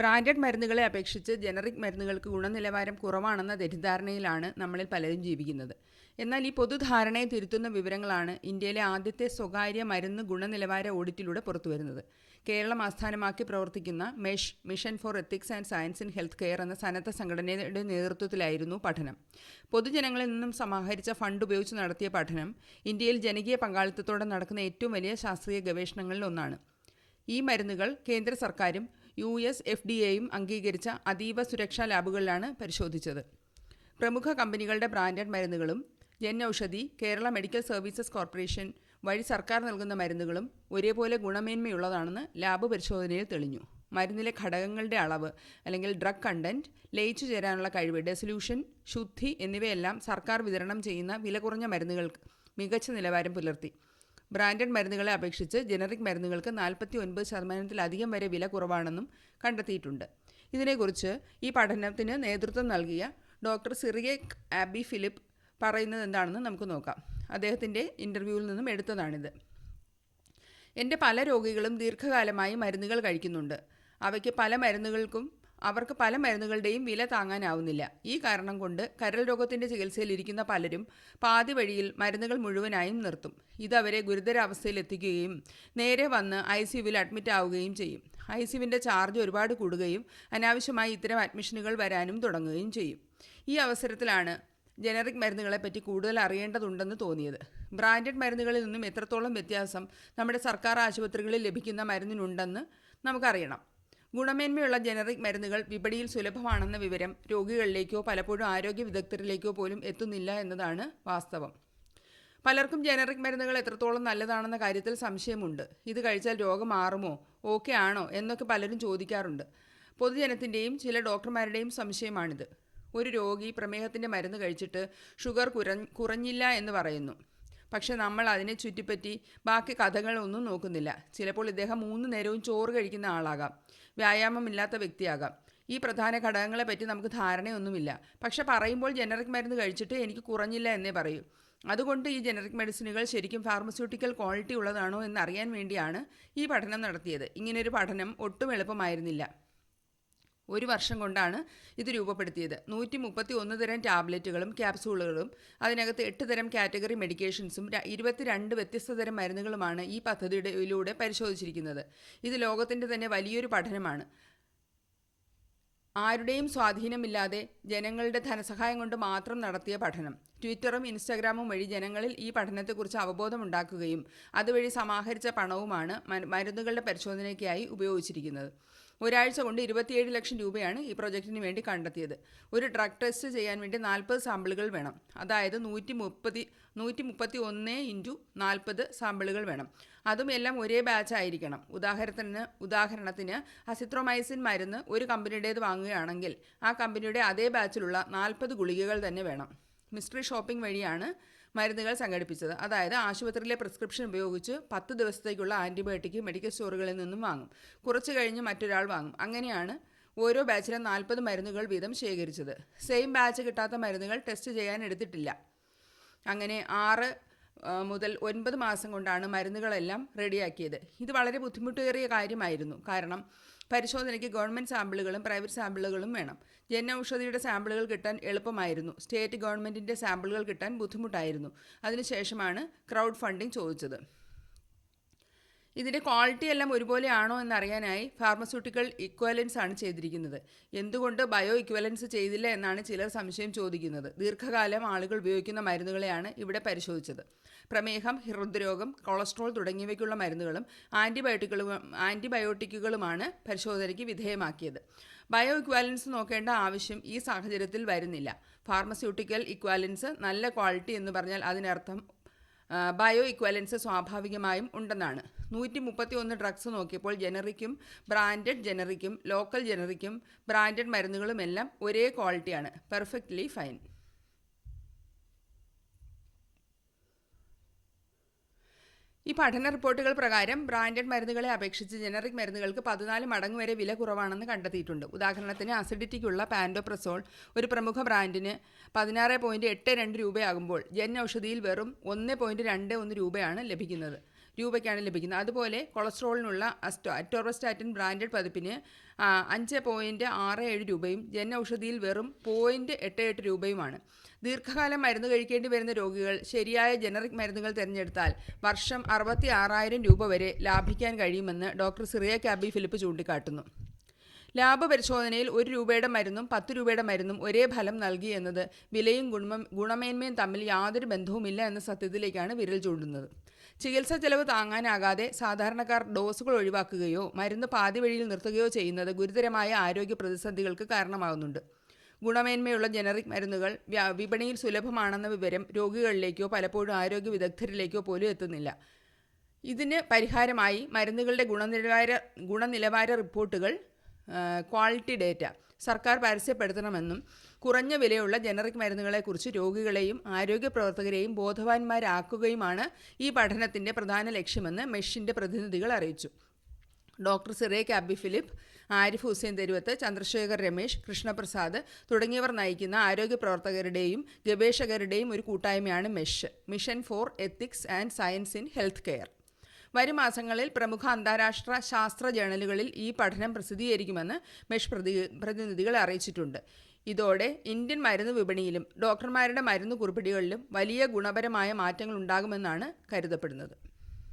Branded മരുന്നുകളെ അപേക്ഷിച്ച് generic മരുന്നുകൾക്ക് ഗുണനിലവാരം കുറവാണെന്ന തെറ്റിദ്ധാരണയിലാണ് നമ്മളിൽ പലരും ജീവിക്കുന്നത്. എന്നാൽ ഈ പൊതുധാരണയെ തിരുത്തുന്ന വിവരങ്ങളാണ് ഇന്ത്യയിലെ ആദ്യത്തെ സ്വകാര്യ മരുന്ന് ഗുണനിലവാര ഓഡിറ്റിലൂടെ പുറത്തുവരുന്നത്. കേരളം ആസ്ഥാനമാക്കി പ്രവർത്തിക്കുന്ന MESH mission for ethics and science in health care എന്ന സന്നദ്ധ സംഘടനയുടെ നേതൃത്വത്തിലായിരുന്നു പഠനം. പൊതുജനങ്ങളിൽ നിന്നും സമാഹരിച്ച ഫണ്ട് ഉപയോഗിച്ച് നടത്തിയ പഠനം ഇന്ത്യയിൽ ജനകീയ പങ്കാളിത്തത്തോടെ നടക്കുന്ന ഏറ്റവും വലിയ ശാസ്ത്രീയ ഗവേഷണങ്ങളിൽ ഒന്നാണ്. ഈ മരുന്നുകൾ കേന്ദ്ര സർക്കാരും യു എസ് എഫ് ഡി എയും അംഗീകരിച്ച അതീവ സുരക്ഷാ ലാബുകളിലാണ് പരിശോധിച്ചത്. പ്രമുഖ കമ്പനികളുടെ ബ്രാൻഡഡ് മരുന്നുകളും Jan Aushadhi Kerala Medical Services Corporation വഴി സർക്കാർ നൽകുന്ന മരുന്നുകളും ഒരേപോലെ ഗുണമേന്മയുള്ളതാണെന്ന് ലാബ് പരിശോധനയിൽ തെളിഞ്ഞു. മരുന്നിലെ ഘടകങ്ങളുടെ അളവ് അല്ലെങ്കിൽ ഡ്രഗ് കണ്ടന്റ് ലയിച്ചു ചേരാനുള്ള കഴിവ് ഡെസൊല്യൂഷൻ ശുദ്ധി എന്നിവയെല്ലാം സർക്കാർ വിതരണം ചെയ്യുന്ന വില കുറഞ്ഞ മരുന്നുകൾക്ക് മികച്ച നിലവാരം പുലർത്തി. ബ്രാൻഡഡ് മരുന്നുകളെ അപേക്ഷിച്ച് ജനറിക് മരുന്നുകൾക്ക് നാൽപ്പത്തി ഒൻപത് ശതമാനത്തിലധികം വരെ വില കുറവാണെന്നും കണ്ടെത്തിയിട്ടുണ്ട്. ഇതിനെക്കുറിച്ച് ഈ പഠനത്തിന് നേതൃത്വം നൽകിയ ഡോക്ടർ സിറിയക് ആബി ഫിലിപ്പ് പറയുന്നത് എന്താണെന്ന് നമുക്ക് നോക്കാം. അദ്ദേഹത്തിന്റെ ഇന്റർവ്യൂവിൽ നിന്നും എടുത്തതാണിത്. എന്റെ പല രോഗികളും ദീർഘകാലമായി മരുന്നുകൾ കഴിക്കുന്നുണ്ട്. അവയ്ക്ക് പല മരുന്നുകൾക്കും അവർക്ക് പല മരുന്നുകളുടെയും വില താങ്ങാനാവുന്നില്ല. ഈ കാരണം കൊണ്ട് കരൾ രോഗത്തിന്റെ ചികിത്സയിലിരിക്കുന്ന പലരും പാതി വഴിയിൽ മരുന്നുകൾ മുഴുവനായും നിർത്തും. ഇത് അവരെ ഗുരുതരാവസ്ഥയിൽ എത്തിക്കുകയും നേരെ വന്ന് ഐ സിയുവിൽ അഡ്മിറ്റ് ആവുകയും ചെയ്യും. ഐ സിയുവിന്റെ ചാർജ് ഒരുപാട് കൂടുകയും അനാവശ്യമായി ഇത്തരം അഡ്മിഷനുകൾ വരാനും തുടങ്ങുകയും ചെയ്യും. ഈ അവസരത്തിലാണ് ജനറിക് മരുന്നുകളെപ്പറ്റി കൂടുതൽ അറിയേണ്ടതുണ്ടെന്ന് തോന്നിയത്. ബ്രാൻഡഡ് മരുന്നുകളിൽ നിന്നും എത്രത്തോളം വ്യത്യാസം നമ്മുടെ സർക്കാർ ആശുപത്രികളിൽ ലഭിക്കുന്ന മരുന്നിനുണ്ടെന്ന് നമുക്കറിയണം. ഗുണമേന്മയുള്ള ജനറിക് മരുന്നുകൾ വിപണിയിൽ സുലഭമാണെന്ന വിവരം രോഗികളിലേക്കോ പലപ്പോഴും ആരോഗ്യ വിദഗ്ധരിലേക്കോ പോലും എത്തുന്നില്ല എന്നതാണ് വാസ്തവം. പലർക്കും ജനറിക് മരുന്നുകൾ എത്രത്തോളം നല്ലതാണെന്ന കാര്യത്തിൽ സംശയമുണ്ട്. ഇത് കഴിച്ചാൽ രോഗം മാറുമോ? ഓക്കെ ആണോ? എന്നൊക്കെ പലരും ചോദിക്കാറുണ്ട്. പൊതുജനത്തിന്റെയും ചില ഡോക്ടർമാരുടെയും സംശയമാണിത്. ഒരു രോഗി പ്രമേഹത്തിന്റെ മരുന്ന് കഴിച്ചിട്ട് ഷുഗർ കുറ കുറഞ്ഞില്ല എന്ന് പറയുന്നു. പക്ഷെ നമ്മൾ അതിനെ ചുറ്റിപ്പറ്റി ബാക്കി കഥകളൊന്നും നോക്കുന്നില്ല. ചിലപ്പോൾ ഇദ്ദേഹം മൂന്ന് നേരവും ചോറ് കഴിക്കുന്ന ആളാകാം. വ്യായാമമില്ലാത്ത വ്യക്തിയാകാം. ഈ പ്രധാന ഘടകങ്ങളെ പറ്റി നമുക്ക് ധാരണയൊന്നുമില്ല. പക്ഷെ പറയുമ്പോൾ ജനറിക് മരുന്ന് കഴിച്ചിട്ട് എനിക്ക് കുറഞ്ഞില്ല എന്നേ പറയൂ. അതുകൊണ്ട് ഈ ജനറിക് മെഡിസിനുകൾ ശരിക്കും ഫാർമസ്യൂട്ടിക്കൽ ക്വാളിറ്റി ഉള്ളതാണോ എന്നറിയാൻ വേണ്ടിയാണ് ഈ പഠനം നടത്തിയത്. ഇങ്ങനൊരു പഠനം ഒട്ടും എളുപ്പമായിരുന്നില്ല. ഒരു വർഷം കൊണ്ടാണ് ഇത് രൂപപ്പെടുത്തിയത്. നൂറ്റി മുപ്പത്തി ഒന്ന് തരം ടാബ്ലറ്റുകളും ക്യാപ്സൂളുകളും അതിനകത്ത് എട്ട് തരം കാറ്റഗറി മെഡിക്കേഷൻസും ഇരുപത്തിരണ്ട് വ്യത്യസ്ത തരം മരുന്നുകളുമാണ് ഈ പദ്ധതിയിലൂടെ പരിശോധിച്ചിരിക്കുന്നത്. ഇത് ലോകത്തിന്റെ തന്നെ വലിയൊരു പഠനമാണ്. ആരുടെയും സ്വാധീനമില്ലാതെ ജനങ്ങളുടെ ധനസഹായം കൊണ്ട് മാത്രം നടത്തിയ പഠനം. ട്വിറ്ററും ഇൻസ്റ്റാഗ്രാമും വഴി ജനങ്ങളിൽ ഈ പഠനത്തെക്കുറിച്ച് അവബോധമുണ്ടാക്കുകയും അതുവഴി സമാഹരിച്ച പണവുമാണ് മരുന്നുകളുടെ പരിശോധനയ്ക്കായി ഉപയോഗിച്ചിരിക്കുന്നത്. ഒരാഴ്ച കൊണ്ട് ഇരുപത്തിയേഴ് ലക്ഷം രൂപയാണ് ഈ പ്രൊജക്റ്റിന് വേണ്ടി കണ്ടെത്തിയത്. ഒരു ഡ്രഗ് ടെസ്റ്റ് ചെയ്യാൻ വേണ്ടി നാൽപ്പത് സാമ്പിളുകൾ വേണം. അതായത് നൂറ്റി മുപ്പത്തി നൂറ്റി മുപ്പത്തി ഒന്ന് ഇന്റു നാൽപ്പത് സാമ്പിളുകൾ വേണം. അതും എല്ലാം ഒരേ ബാച്ച് ആയിരിക്കണം. ഉദാഹരണത്തിന് ഉദാഹരണത്തിന് അസിത്രോമൈസിൻ മരുന്ന് ഒരു കമ്പനിയുടേത് വാങ്ങുകയാണെങ്കിൽ ആ കമ്പനിയുടെ അതേ ബാച്ചിലുള്ള നാൽപ്പത് ഗുളികകൾ തന്നെ വേണം. മിസ്റ്ററി ഷോപ്പിംഗ് വഴിയാണ് മരുന്നുകൾ സംഘടിപ്പിച്ചത്. അതായത് ആശുപത്രിയിലെ പ്രിസ്ക്രിപ്ഷൻ ഉപയോഗിച്ച് പത്ത് ദിവസത്തേക്കുള്ള ആന്റിബയോട്ടിക് മെഡിക്കൽ സ്റ്റോറുകളിൽ നിന്നും വാങ്ങും. കുറച്ച് കഴിഞ്ഞ് മറ്റൊരാൾ വാങ്ങും. അങ്ങനെയാണ് ഓരോ ബാച്ചിലും നാൽപ്പത് മരുന്നുകൾ വീതം ശേഖരിച്ചത്. സെയിം ബാച്ച് കിട്ടാത്ത മരുന്നുകൾ ടെസ്റ്റ് ചെയ്യാൻ എടുത്തിട്ടില്ല. അങ്ങനെ ആറ് മുതൽ ഒൻപത് മാസം കൊണ്ടാണ് മരുന്നുകളെല്ലാം റെഡിയാക്കിയത് ഇത് വളരെ ബുദ്ധിമുട്ടേറിയ കാര്യമായിരുന്നു. കാരണം പരിശോധനയ്ക്ക് ഗവൺമെന്റ് സാമ്പിളുകളും പ്രൈവറ്റ് സാമ്പിളുകളും വേണം. ജൻ ഔഷധിയുടെ സാമ്പിളുകൾ കിട്ടാൻ എളുപ്പമായിരുന്നു. സ്റ്റേറ്റ് ഗവൺമെന്റിന്റെ സാമ്പിളുകൾ കിട്ടാൻ ബുദ്ധിമുട്ടായിരുന്നു. അതിനുശേഷമാണ് ക്രൗഡ് ഫണ്ടിങ് ചോദിച്ചത്. ഇതിന്റെ ക്വാളിറ്റി എല്ലാം ഒരുപോലെയാണോ എന്നറിയാനായി ഫാർമസ്യൂട്ടിക്കൽ ഇക്വലൻസ് ആണ് ചെയ്തിരിക്കുന്നത്. എന്തുകൊണ്ട് ബയോ ഇക്വലൻസ് ചെയ്തില്ല എന്നാണ് ചിലർ സംശയം ചോദിക്കുന്നത്. ദീർഘകാലം ആളുകൾ ഉപയോഗിക്കുന്ന മരുന്നുകളെയാണ് ഇവിടെ പരിശോധിച്ചത്. പ്രമേഹം ഹൃദ്രോഗം കൊളസ്ട്രോൾ തുടങ്ങിയവയ്ക്കുള്ള മരുന്നുകളും ആന്റിബയോട്ടിക്കുകളും ആന്റിബയോട്ടിക്കുകളുമാണ് പരിശോധനയ്ക്ക് വിധേയമാക്കിയത്. ബയോ ഇക്വാലൻസ് നോക്കേണ്ട ആവശ്യം ഈ സാഹചര്യത്തിൽ വരുന്നില്ല. ഫാർമസ്യൂട്ടിക്കൽ ഇക്വാലൻസ് നല്ല ക്വാളിറ്റി എന്ന് പറഞ്ഞാൽ അതിനർത്ഥം ബയോ ഇക്വലൻസ് സ്വാഭാവികമായും ഉണ്ടെന്നാണ്. നൂറ്റി മുപ്പത്തി ഒന്ന് ഡ്രഗ്സ് നോക്കിയപ്പോൾ ജനറിക്കും ബ്രാൻഡഡ് ജനറിക്കും ലോക്കൽ ജനറിക്കും ബ്രാൻഡഡ് മരുന്നുകളും എല്ലാം ഒരേ ക്വാളിറ്റിയാണ് പെർഫെക്റ്റ്ലി ഫൈൻ ഈ പഠന റിപ്പോർട്ടുകൾ പ്രകാരം ബ്രാൻഡഡ് മരുന്നുകളെ അപേക്ഷിച്ച് ജനറിക് മരുന്നുകൾക്ക് പതിനാല് മടങ്ങ് വരെ വില കുറവാണെന്ന് കണ്ടെത്തിയിട്ടുണ്ട്. ഉദാഹരണത്തിന് അസിഡിറ്റിക്കുള്ള പാൻഡോപ്രസോൾ ഒരു പ്രമുഖ ബ്രാൻഡിന് പതിനാറ് പോയിന്റ് എട്ട് രണ്ട് രൂപയാകുമ്പോൾ ജൻ ഔഷധിയിൽ വെറും ഒന്ന് പോയിന്റ് രണ്ട് ഒന്ന് രൂപയാണ് ലഭിക്കുന്നത്. രൂപയ്ക്കാണ് ലഭിക്കുന്നത്. അതുപോലെ കൊളസ്ട്രോളിനുള്ള അസ്റ്റോ അറ്റോർവസ്റ്റാറ്റിൻ ബ്രാൻഡഡ് പതിപ്പിന് അഞ്ച് പോയിന്റ് ആറ് ഏഴ് രൂപയും ജൻ ഔഷധിയിൽ വെറും പോയിന്റ് എട്ട് എട്ട് രൂപയുമാണ്. ദീർഘകാലം മരുന്ന് കഴിക്കേണ്ടി വരുന്ന രോഗികൾ ശരിയായ ജനറിക് മരുന്നുകൾ തിരഞ്ഞെടുത്താൽ വർഷം അറുപത്തി ആറായിരം രൂപ വരെ ലാഭിക്കാൻ കഴിയുമെന്ന് ഡോക്ടർ സിറിയ കാബി ഫിലിപ്പ് ചൂണ്ടിക്കാട്ടുന്നു. ലാഭ പരിശോധനയിൽ ഒരു രൂപയുടെ മരുന്നും പത്ത് രൂപയുടെ മരുന്നും ഒരേ ഫലം നൽകി എന്നത് വിലയും ഗുണമ ഗുണമേന്മയും തമ്മിൽ യാതൊരു ബന്ധവുമില്ല എന്ന സത്യത്തിലേക്കാണ് വിരൽ ചൂണ്ടുന്നത്. ചികിത്സാ ചെലവ് താങ്ങാനാകാതെ സാധാരണക്കാർ ഡോസുകൾ ഒഴിവാക്കുകയോ മരുന്ന് പാതി വഴിയിൽ നിർത്തുകയോ ചെയ്യുന്നത് ഗുരുതരമായ ആരോഗ്യ പ്രതിസന്ധികൾക്ക് കാരണമാകുന്നുണ്ട്. ഗുണമേന്മയുള്ള ജനറിക് മരുന്നുകൾ വിപണിയിൽ സുലഭമാണെന്ന വിവരം രോഗികളിലേക്കോ പലപ്പോഴും ആരോഗ്യ വിദഗ്ധരിലേക്കോ പോലും എത്തുന്നില്ല. ഇതിന് പരിഹാരമായി മരുന്നുകളുടെ ഗുണനിലവാര ഗുണനിലവാര റിപ്പോർട്ടുകൾ ക്വാളിറ്റി ഡേറ്റ സർക്കാർ പരസ്യപ്പെടുത്തണമെന്നും കുറഞ്ഞ വിലയുള്ള ജനറിക് മരുന്നുകളെക്കുറിച്ച് രോഗികളെയും ആരോഗ്യ പ്രവർത്തകരെയും ബോധവാന്മാരാക്കുകയുമാണ് ഈ പഠനത്തിന്റെ പ്രധാന ലക്ഷ്യമെന്ന് മെഷിന്റെ പ്രതിനിധികൾ അറിയിച്ചു. ഡോക്ടർ സിറേ അബി ഫിലിപ്പ് ആരിഫ് ഹുസൈൻ തെരുവത്ത് ചന്ദ്രശേഖർ രമേശ് കൃഷ്ണപ്രസാദ് തുടങ്ങിയവർ നയിക്കുന്ന ആരോഗ്യ പ്രവർത്തകരുടെയും ഗവേഷകരുടെയും ഒരു കൂട്ടായ്മയാണ് MESH. Mission for ethics and science in health care. വരും മാസങ്ങളിൽ പ്രമുഖ അന്താരാഷ്ട്ര ശാസ്ത്ര ജേണലുകളിൽ ഈ പഠനം പ്രസിദ്ധീകരിക്കുമെന്ന് മെഷ് പ്രതി പ്രതിനിധികൾ അറിയിച്ചിട്ടുണ്ട്. ഇതോടെ ഇന്ത്യൻ മരുന്ന് വിപണിയിലും ഡോക്ടർമാരുടെ മരുന്ന് കുറിപ്പിടികളിലും വലിയ ഗുണപരമായ മാറ്റങ്ങൾ ഉണ്ടാകുമെന്നാണ് കരുതപ്പെടുന്നത്